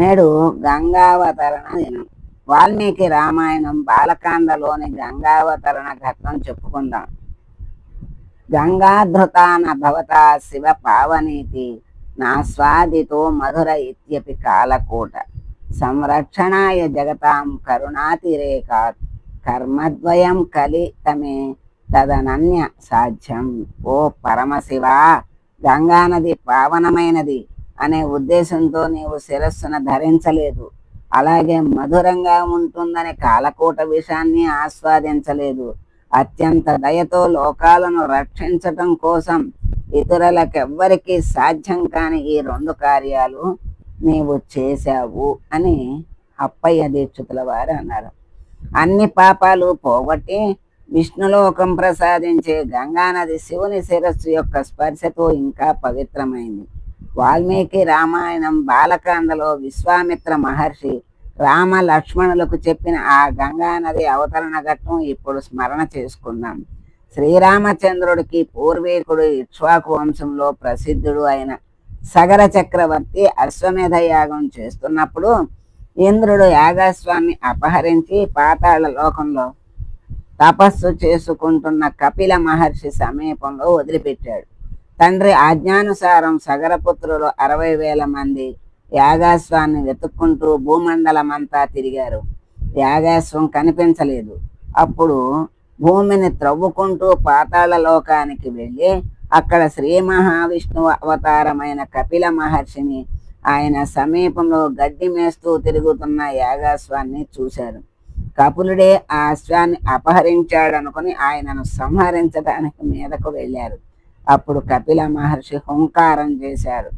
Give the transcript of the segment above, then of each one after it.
నేడు గంగావతరణ దినం. వాల్మీకి రామాయణం బాలకాండలోని గంగావతరణ ఘట్టం చెప్పుకుందాం. గంగాధృతాన భవతా శివ పావనీతి నా స్వాదితో మధుర ఇత్యపి కాలకూట. సంరక్షణాయ జగతాం కరుణాతిరేకాత్ కర్మద్వయం కలితమే తదనన్య సాధ్యం. ఓ పరమశివ గంగానది పావనమైనది. అనే ఉద్దేశంతో నీవు శిరస్సును ధరించలేదు. అలాగే మధురంగా ఉంటుందనే కాలకూట విషయాన్ని ఆస్వాదించలేదు. అత్యంత దయతో లోకాలను రక్షించటం కోసం ఇతరులకెవ్వరికీ సాధ్యం కాని ఈ రెండు కార్యాలు నీవు చేశావు అని అప్పయ్య దీక్షితుల వారు అన్నారు. అన్ని పాపాలు పోగొట్టి విష్ణులోకం ప్రసాదించే గంగానది శివుని శిరస్సు యొక్క స్పర్శతో ఇంకా పవిత్రమైంది. వాల్మీకి రామాయణం బాలకాండలో విశ్వామిత్ర మహర్షి రామ లక్ష్మణులకు చెప్పిన ఆ గంగా నది అవతరణ ఘట్టం ఇప్పుడు స్మరణ చేసుకుందాం. శ్రీరామచంద్రుడికి పూర్వీకుడు ఇక్ష్వాకు వంశంలో ప్రసిద్ధుడు అయిన సగర చక్రవర్తి అశ్వమేధ యాగం చేస్తున్నప్పుడు ఇంద్రుడు యాగస్వామి అపహరించి పాతాళ లోకంలో తపస్సు చేసుకుంటున్న కపిల మహర్షి సమీపంలో వదిలిపెట్టాడు. తండ్రి ఆజ్ఞానుసారం సగరపుత్రులు అరవై వేల మంది యాగాశ్వాన్ని వెతుక్కుంటూ భూమండలమంతా తిరిగారు. యాగాశ్వం కనిపించలేదు. అప్పుడు భూమిని త్రవ్వుకుంటూ పాతాళ లోకానికి వెళ్ళి అక్కడ శ్రీ మహావిష్ణువు అవతారమైన కపిల మహర్షిని ఆయన సమీపంలో గడ్డి మేస్తూ తిరుగుతున్న యాగాశ్వాన్ని చూశారు. కపులుడే ఆ అశ్వాన్ని అపహరించాడనుకుని ఆయనను సంహరించడానికి మీదకు వెళ్ళారు. అప్పుడు కపిల మహర్షి హుంకారం చేశారు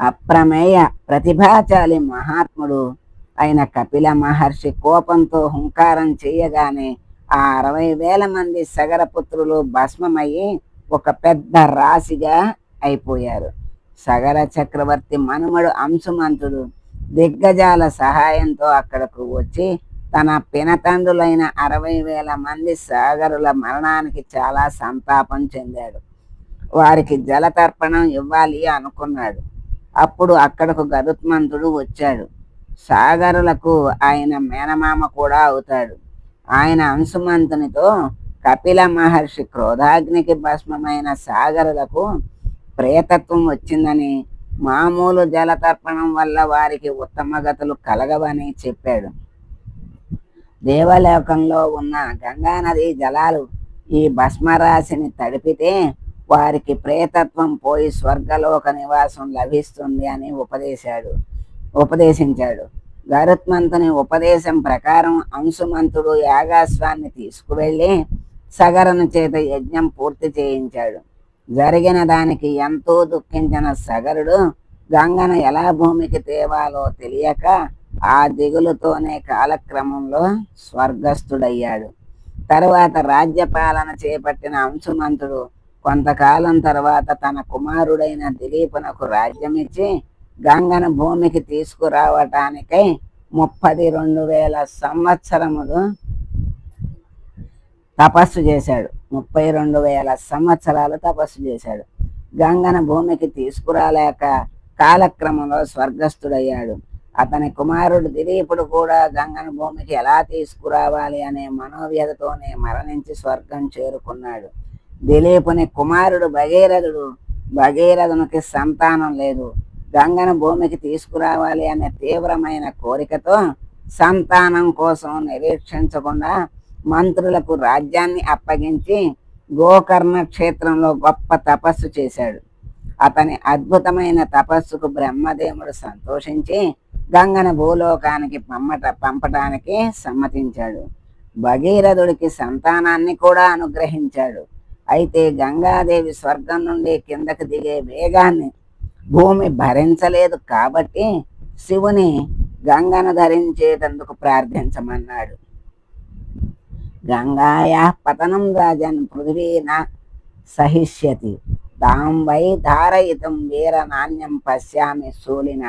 అప్రమేయ ప్రతిభాశాలి మహాత్ముడు అయిన కపిల మహర్షి కోపంతో హుంకారం చేయగానే ఆ అరవై వేల మంది సగరపుత్రులు భస్మమయ్యి ఒక పెద్ద రాశిగా అయిపోయారు. సగర చక్రవర్తి మనుమడు అంశుమంతుడు దిగ్గజాల సహాయంతో అక్కడకు వచ్చి తన పినతండ్రులైన అరవై వేల మంది సాగరుల మరణానికి చాలా సంతాపం చెందాడు. వారికి జలతర్పణం ఇవ్వాలి అనుకున్నాడు. అప్పుడు అక్కడకు గరుత్మంతుడు వచ్చాడు. సాగరులకు ఆయన మేనమామ కూడా అవుతాడు. ఆయన అంశుమంతునితో కపిల మహర్షి క్రోధాగ్నికి భస్మమైన సాగరులకు ప్రేతత్వం వచ్చిందని మామూలు జలతర్పణం వల్ల వారికి ఉత్తమ గతులు కలగవని చెప్పాడు. దేవలోకంలో ఉన్న గంగానది జలాలు ఈ భస్మరాశిని తడిపితే వారికి ప్రేతత్వం పోయి స్వర్గలోక నివాసం లభిస్తుంది అని ఉపదేశాడు ఉపదేశించాడు. గరుత్మంతుని ఉపదేశం ప్రకారం అంశుమంతుడు యాగాశ్వాన్ని తీసుకువెళ్ళి సగరను చేత యజ్ఞం పూర్తి చేయించాడు. జరిగిన దానికి ఎంతో దుఃఖించిన సగరుడు గంగను ఎలా భూమికి తేవాలో తెలియక ఆ దిగులుతోనే కాలక్రమంలో స్వర్గస్థుడయ్యాడు. తరువాత రాజ్యపాలన చేపట్టిన అంశుమంతుడు కొంతకాలం తర్వాత తన కుమారుడైన దిలీపునకు రాజ్యమిచ్చి గంగను భూమికి తీసుకురావటానికై ముప్పది రెండు వేల సంవత్సరములు తపస్సు చేశాడు. ముప్పై రెండు వేల సంవత్సరాలు తపస్సు చేశాడు. గంగను భూమికి తీసుకురాలేక కాలక్రమంలో స్వర్గస్థుడయ్యాడు. అతని కుమారుడు దిలీపుడు కూడా గంగను భూమికి ఎలా తీసుకురావాలి అనే మనోవ్యధతోనే మరణించి స్వర్గం చేరుకున్నాడు. దిలీపుని కుమారుడు భగీరథుడు భగీరథునికి సంతానం లేదు. గంగను భూమికి తీసుకురావాలి అనే తీవ్రమైన కోరికతో సంతానం కోసం నిరీక్షించకుండా మంత్రులకు రాజ్యాన్ని అప్పగించి గోకర్ణ క్షేత్రంలో గొప్ప తపస్సు చేశాడు. అతని అద్భుతమైన తపస్సుకు బ్రహ్మదేవుడు సంతోషించి గంగన భూలోకానికి పంపట పంపటానికి సమ్మతించాడు. భగీరథుడికి సంతానాన్ని కూడా అనుగ్రహించాడు. అయితే గంగాదేవి స్వర్గం నుండి కిందకు దిగే వేగాన్ని భూమి భరించలేదు కాబట్టి శివుని గంగను ధరించేటందుకు ప్రార్థించమన్నాడు. గంగాయా పతనం రాజన్ పృథివీన సహిష్యతి. తాం వై ధారయితం వీర నాణ్యం పశ్యామి శూలిన.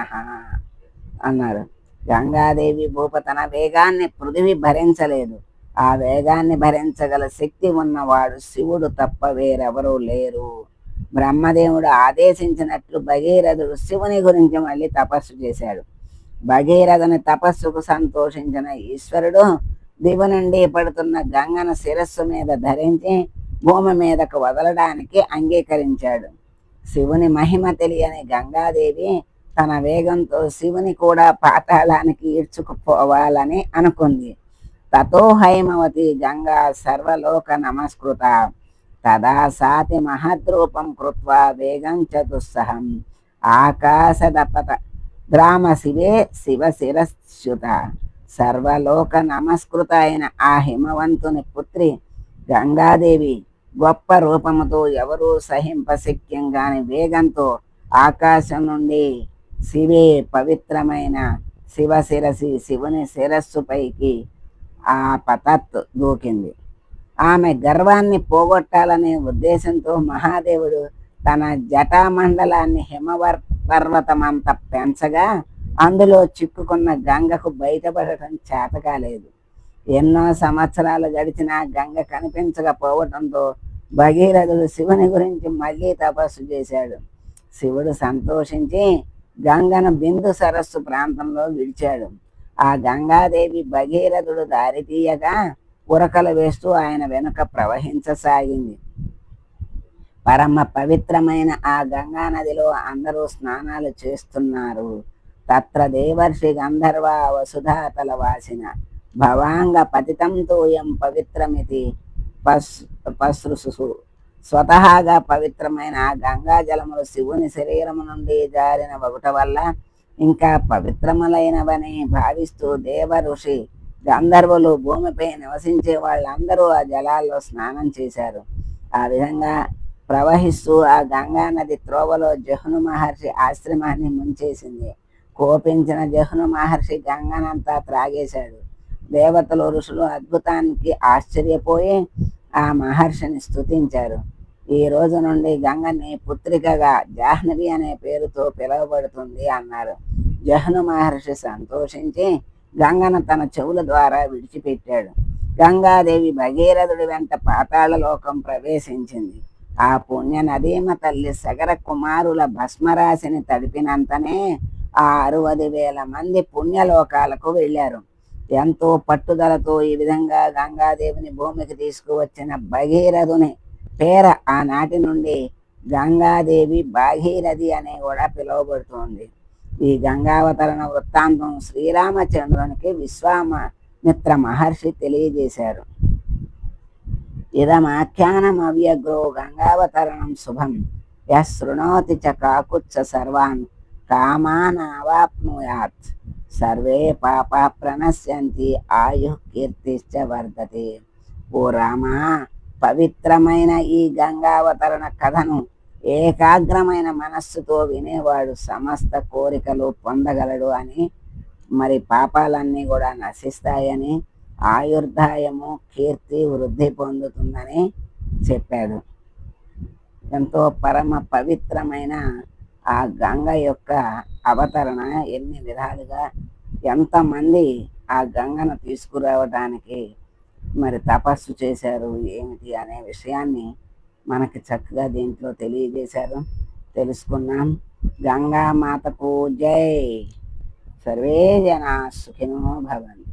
అన్నారు. గంగాదేవి భూపతన వేగాన్ని పృథివి భరించలేదు. ఆ వేగాన్ని భరించగల శక్తి ఉన్నవాడు శివుడు తప్ప వేరెవరూ లేరు. బ్రహ్మదేవుడు ఆదేశించినట్లు భగీరథుడు శివుని గురించి మళ్ళీ తపస్సు చేశాడు. భగీరథుని తపస్సుకు సంతోషించిన ఈశ్వరుడు దివు నుండి పడుతున్న గంగను శిరస్సు మీద ధరించి భూమి మీదకు వదలడానికి అంగీకరించాడు. శివుని మహిమ తెలియని గంగాదేవి తన వేగంతో శివుని కూడా పాతాళానికి ఈడ్చుకుపోవాలని అనుకుంది. తతో హైమవతి గంగా సర్వలోక నమస్కృత. తదా సాతి మహద్రూపం కృత్వా వేగం చతుస్సహం. ఆకాశదపత గ్రామ శివే శివ శిరస్యుత సర్వలోక నమస్కృత అయిన ఆ హిమవంతుని పుత్రి గంగాదేవి గొప్ప రూపముతో ఎవరూ సహింపశక్యం కాని వేగంతో ఆకాశం నుండి శివే పవిత్రమైన శివ శిరసి శివుని శిరస్సుపైకి ఆ పతత్ దూకింది. ఆమె గర్వాన్ని పోగొట్టాలనే ఉద్దేశంతో మహాదేవుడు తన జటామండలాన్ని హిమవర్ పర్వతమంత పెంచగా అందులో చిక్కుకున్న గంగకు బయటపడటం చేతకాలేదు. ఎన్నో సంవత్సరాలు గడిచినా గంగ కనిపించకపోవటంతో భగీరథుడు శివుని గురించి మళ్ళీ తపస్సు చేశాడు. శివుడు సంతోషించి గంగను బిందు సరస్సు ప్రాంతంలో విడిచాడు. ఆ గంగాదేవి భగీరథుడు దారితీయగా ఉరకలు వేస్తూ ఆయన వెనుక ప్రవహించసాగింది. పరమ పవిత్రమైన ఆ గంగా నదిలో అందరూ స్నానాలు చేస్తున్నారు. తత్ర దేవర్షి గంధర్వ వసుధాతల వాసిన భవాంగ పతితం తోయం పవిత్రమితి పస్ పశ్రుసు స్వతహాగా పవిత్రమైన ఆ గంగా జలములు శివుని శరీరము నుండి జారిన ఒకట వల్ల ఇంకా పవిత్రములైనవని భావిస్తూ దేవ ఋషి గంధర్వులు భూమిపై నివసించే వాళ్ళందరూ ఆ జలాల్లో స్నానం చేశారు. ఆ విధంగా ప్రవహిస్తూ ఆ గంగా నది త్రోవలో జహ్ను మహర్షి ఆశ్రమాన్ని ముంచేసింది. కోపించిన జహ్ను మహర్షి గంగనంతా త్రాగేశాడు. దేవతలు ఋషులు అద్భుతానికి ఆశ్చర్యపోయి ఆ మహర్షిని స్తుతించారు. ఈ రోజు నుండి గంగని పుత్రికగా జాహ్నవి అనే పేరుతో పిలువబడుతుంది అన్నారు. జహ్ను మహర్షి సంతోషించి గంగను తన చెవుల ద్వారా విడిచిపెట్టాడు. గంగాదేవి భగీరథుడి వెంట పాతాళ లోకం ప్రవేశించింది. ఆ పుణ్య నదీమ తల్లి సగర కుమారుల భస్మరాశిని తడిపినంతనే ఆ అరవది వేల మంది పుణ్యలోకాలకు వెళ్ళారు. ఎంతో పట్టుదలతో ఈ విధంగా గంగాదేవిని భూమికి తీసుకువచ్చిన భగీరథుని పేర ఆనాటి నుండి గంగాదేవి భాగీరథి అని కూడా పిలువబడుతోంది. ఈ గంగావతరణ వృత్తాంతం శ్రీరామచంద్రునికి విశ్వామిత్ర మహర్షి తెలియజేశారు. ఇదమాఖ్యానం అవ్యగ్రో గంగావతరణం శుభం. యశృణోతి శృణోతి చ కాకుచ్చ సర్వాన్. కామానావాప్నుయాత్. సర్వే పాప ప్రణశ్యంతి. ఆయు కీర్తిశ్చ వర్ధతే. ఓ రామా పవిత్రమైన ఈ గంగావతరణ కథను ఏకాగ్రమైన మనస్సుతో వినేవాడు సమస్త కోరికలు పొందగలడు అని మరి పాపాలన్నీ కూడా నశిస్తాయని ఆయుర్దాయము కీర్తి వృద్ధి పొందుతుందని చెప్పాడు. ఎంతో పరమ పవిత్రమైన ఆ గంగ యొక్క అవతరణ ఎన్ని విధాలుగా ఎంతమంది ఆ గంగను తీసుకురావడానికి మరి తపస్సు చేశారు ఏమిటి అనే విషయాన్ని మనకి చక్కగా దీంట్లో తెలియజేశారు. తెలుసుకున్నాం గంగామాతకు జై. సర్వే జనా సుఖినో భవంతు.